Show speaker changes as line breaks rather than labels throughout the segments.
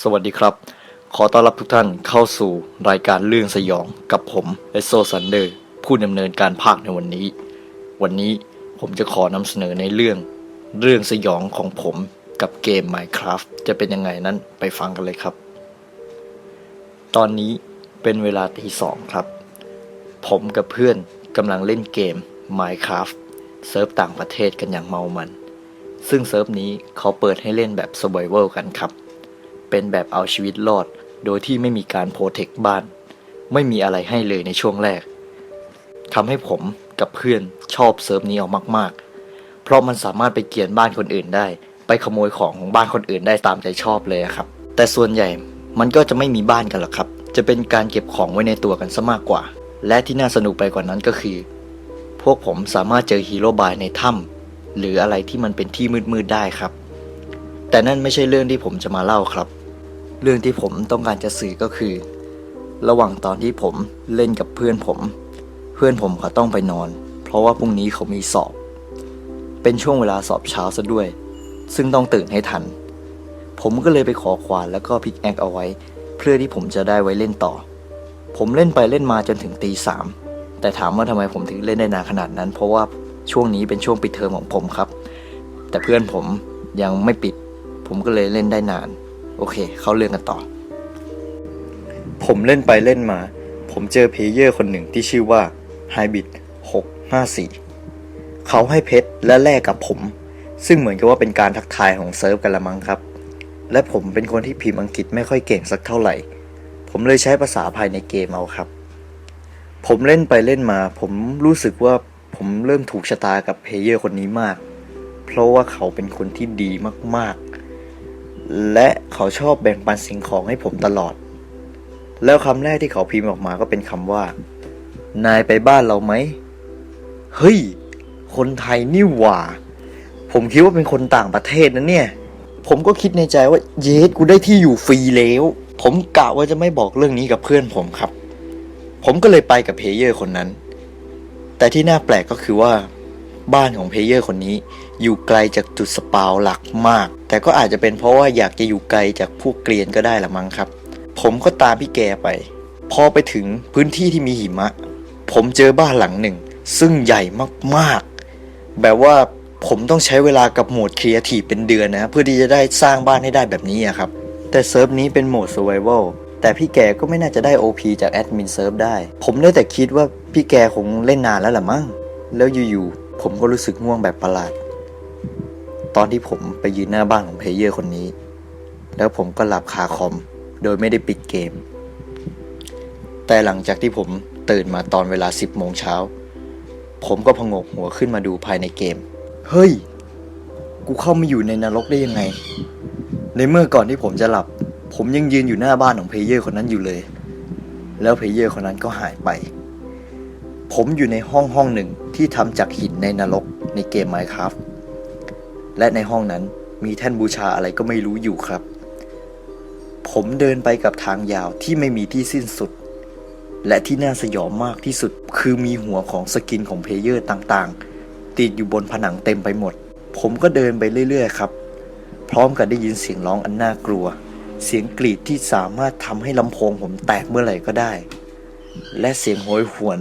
สวัสดีครับ ขอต้อนรับทุกท่านเข้าสู่รายการเรื่องสยองกับผมเอโซซันเดอร์ผู้ดำเนินการภาคในวันนี้ วันนี้ผมจะขอนำเสนอในเรื่อง เรื่องสยองของผมกับเกม Minecraft จะเป็นยังไงนั้นไปฟังกันเลยครับ ตอนนี้เป็นเวลาตีสองครับ ผมกับเพื่อนกำลังเล่นเกม Minecraft เซิร์ฟต่างประเทศกันอย่างเมามัน ซึ่งเซิร์ฟนี้เขาเปิดให้เล่นแบบ Survival กันครับ เป็นแบบเอาชีวิตรอด โดยที่ไม่มีการโปรเทคบ้าน ไม่มีอะไรให้เลยในช่วงแรกทำให้ผมกับเพื่อนชอบเซิร์ฟนี้ออกมาก ๆ เพราะมันสามารถไปเกียนบ้านคนอื่นได้ ไปขโมยของของบ้านคนอื่นได้ตามใจชอบเลยครับ แต่ส่วนใหญ่มันก็จะไม่มีบ้านกันหรอกครับ จะเป็นการเก็บของไว้ในตัวกันซะมากกว่า และที่น่าสนุกไปกว่านั้นก็คือ พวกผมสามารถเจอฮีโร่บายในถ้ำหรืออะไรที่มันเป็นที่มืดๆได้ครับ แต่นั่นไม่ใช่เรื่องที่ผมจะมาเล่าครับ เรื่องที่ผมต้องการจะสื่อก็คือ ระหว่างตอนที่ผมเล่นกับเพื่อนผม เพื่อนผมเขาต้องไปนอน เพราะว่าพรุ่งนี้เขามีสอบ เป็นช่วงเวลาสอบเช้าซะด้วย ซึ่งต้องตื่นให้ทัน ผมก็เลยไปขอควานแล้วก็พิกแอคเอาไว้ เพื่อที่ผมจะได้ไว้เล่นต่อ ผมเล่นไปเล่นมาจนถึงตีสามแต่ถามว่าทำไมผมถึงเล่นได้นานขนาดนั้น เพราะว่าช่วงนี้เป็นช่วงปิดเทอมของผมครับ แต่เพื่อนผมยังไม่ปิด ผมก็เลยเล่นได้นาน โอเค เข้าเรื่องกันต่อ ผมเล่นไปเล่นมา ผมเจอเพลเยอร์คนหนึ่งที่ชื่อว่า h y b r i d 654 เขาให้เพชรและแลกกับผม ซึ่งเหมือนกับว่าเป็นการทักทายของเซิร์ฟกันละมั้งครับ และผมเป็นคนที่พิมพ์อังกฤษไม่ค่อยเก่งสักเท่าไหร่ ผมเลยใช้ภาษาภายในเกมเอาครับ ผมเล่นไปเล่นมา ผมรู้สึกว่าผมเริ่มถูกชะตากับเพลเยอร์คนนี้มาก เพราะว่าเขาเป็นคนที่ดีมากๆ และเขาชอบแบ่งปันสิ่งของให้ผมตลอด แล้วคำแรกที่เขาพิมพ์ออกมาก็เป็นคำว่า นายไปบ้านเราไหม เฮ้ย คนไทยนี่หว่า ผมคิดว่าเป็นคนต่างประเทศนะเนี่ย ผมก็คิดในใจว่าเยสกูได้ที่อยู่ฟรีแล้ว ผมกะว่าจะไม่บอกเรื่องนี้กับเพื่อนผมครับ ผมก็เลยไปกับเพเยอร์คนนั้น แต่ที่น่าแปลกก็คือว่า บ้านของเพลเยอร์คนนี้ อยู่ไกลจากจุดสปาวหลักมาก แต่ก็อาจจะเป็นเพราะว่าอยากจะอยู่ไกลจากพวกเกลียนก็ได้ละมั้งครับ ผมก็ตามพี่แกไป พอไปถึงพื้นที่ที่มีหิมะ ผมเจอบ้านหลังหนึ่ง ซึ่งใหญ่มากๆ แบบว่าผมต้องใช้เวลากับโหมดครีเอทีฟเป็นเดือนนะเพื่อที่จะได้สร้างบ้านให้ได้แบบนี้อะครับ แต่เซิร์ฟนี้เป็นโหมด Survival แต่พี่แกก็ไม่น่าจะได้ OP จากแอดมินเซิร์ฟได้ ผมได้แต่คิดว่าพี่แกคงเล่นนานแล้วล่ะมั้ง แล้วอยู่ๆ ผมก็รู้สึกง่วงแบบประหลาด ตอนที่ผมไปยืนหน้าบ้านของเพลเยอร์คนนี้ แล้วผมก็หลับคาคอม โดยไม่ได้ปิดเกม แต่หลังจากที่ผมตื่นมาตอนเวลา 10 โมงเช้า ผมก็พงกหัวขึ้นมาดูภายในเกม เฮ้ย กูเข้ามาอยู่ในนรกได้ยังไง ในเมื่อก่อนที่ผมจะหลับ ผมยังยืนอยู่หน้าบ้านของเพลเยอร์คนนั้นอยู่เลย แล้วเพลเยอร์คนนั้นก็หายไป ผมอยู่ในห้องห้องหนึ่ง ที่ทำจากหินในนรกในเกม Minecraft และในห้องนั้นมีแท่นบูชาอะไรก็ไม่รู้อยู่ครับ ผมเดินไปกับทางยาวที่ไม่มีที่สิ้นสุด และที่น่าสยองมากที่สุดคือมีหัวของสกินของเพลเยอร์ต่างๆ ติดอยู่บนผนังเต็มไปหมด ผมก็เดินไปเรื่อยๆครับ พร้อมกับได้ยินเสียงร้องอันน่ากลัว เสียงกรีดที่สามารถทำให้ลำโพงผมแตกเมื่อไหร่ก็ได้ และเสียงโหยหวน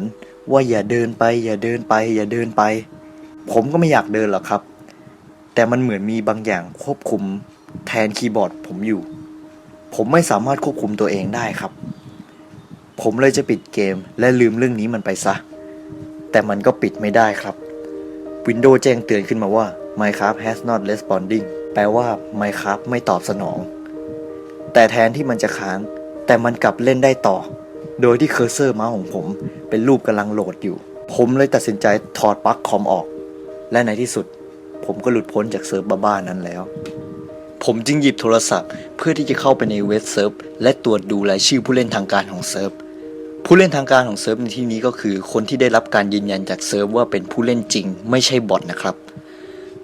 ว่าอย่าเดินไป อย่าเดินไป อย่าเดินไป ผมก็ไม่อยากเดินหรอกครับ แต่มันเหมือนมีบางอย่างควบคุมแทนคีย์บอร์ดผมอยู่ ผมไม่สามารถควบคุมตัวเองได้ครับ ผมเลยจะปิดเกมและลืมเรื่องนี้มันไปซะ แต่มันก็ปิดไม่ได้ครับ Windows แจ้งเตือนขึ้นมาว่า Minecraft has not responding แปลว่า Minecraft ไม่ตอบสนอง แต่แทนที่มันจะค้าง แต่มันกลับเล่นได้ต่อ โดยที่เคอร์เซอร์เมาส์ของผม เป็นรูปกำลังโหลดอยู่ ผมเลยตัดสินใจถอดปลั๊กคอมออก และในที่สุด ผมก็หลุดพ้นจากเซิร์ฟบ้าๆนั้นแล้ว ผมจึงหยิบโทรศัพท์ เพื่อที่จะเข้าไปในเว็บเซิร์ฟและตรวจดูรายชื่อผู้เล่นทางการของเซิร์ฟผู้เล่นทางการของเซิร์ฟในที่นี้ก็คือ คนที่ได้รับการยืนยันจากเซิร์ฟว่าเป็นผู้เล่นจริง ไม่ใช่บอทนะครับ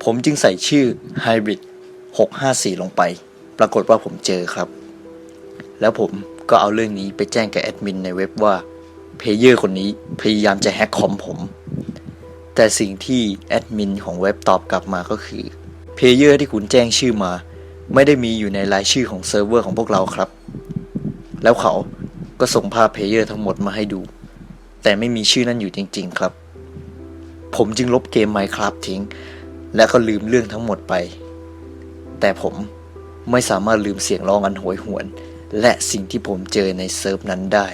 ผมจึงใส่ชื่อ Hybrid 654 ลงไป ปรากฏว่าผมเจอครับ แล้วผม ก็เอาเรื่องนี้ไปแจ้งกับแอดมินในเว็บว่าเพลเยอร์คนนี้พยายามจะแฮ็กคอมผม แต่สิ่งที่แอดมินของเว็บตอบกลับมาก็คือเพลเยอร์ที่คุณแจ้งชื่อมา ไม่ได้มีอยู่ในรายชื่อของเซิร์ฟเวอร์ของพวกเราครับ แล้วเขาก็ส่งภาพเพลเยอร์ทั้งหมดมาให้ดู แต่ไม่มีชื่อนั้นอยู่จริง ๆ ครับ ผมจึงลบเกม Minecraft ทิ้ง และก็ลืมเรื่องทั้งหมดไป แต่ผมไม่สามารถลืมเสียงร้องอันโหยหวน และสิ่งที่ผมเจอในเซิร์ฟนั้นได้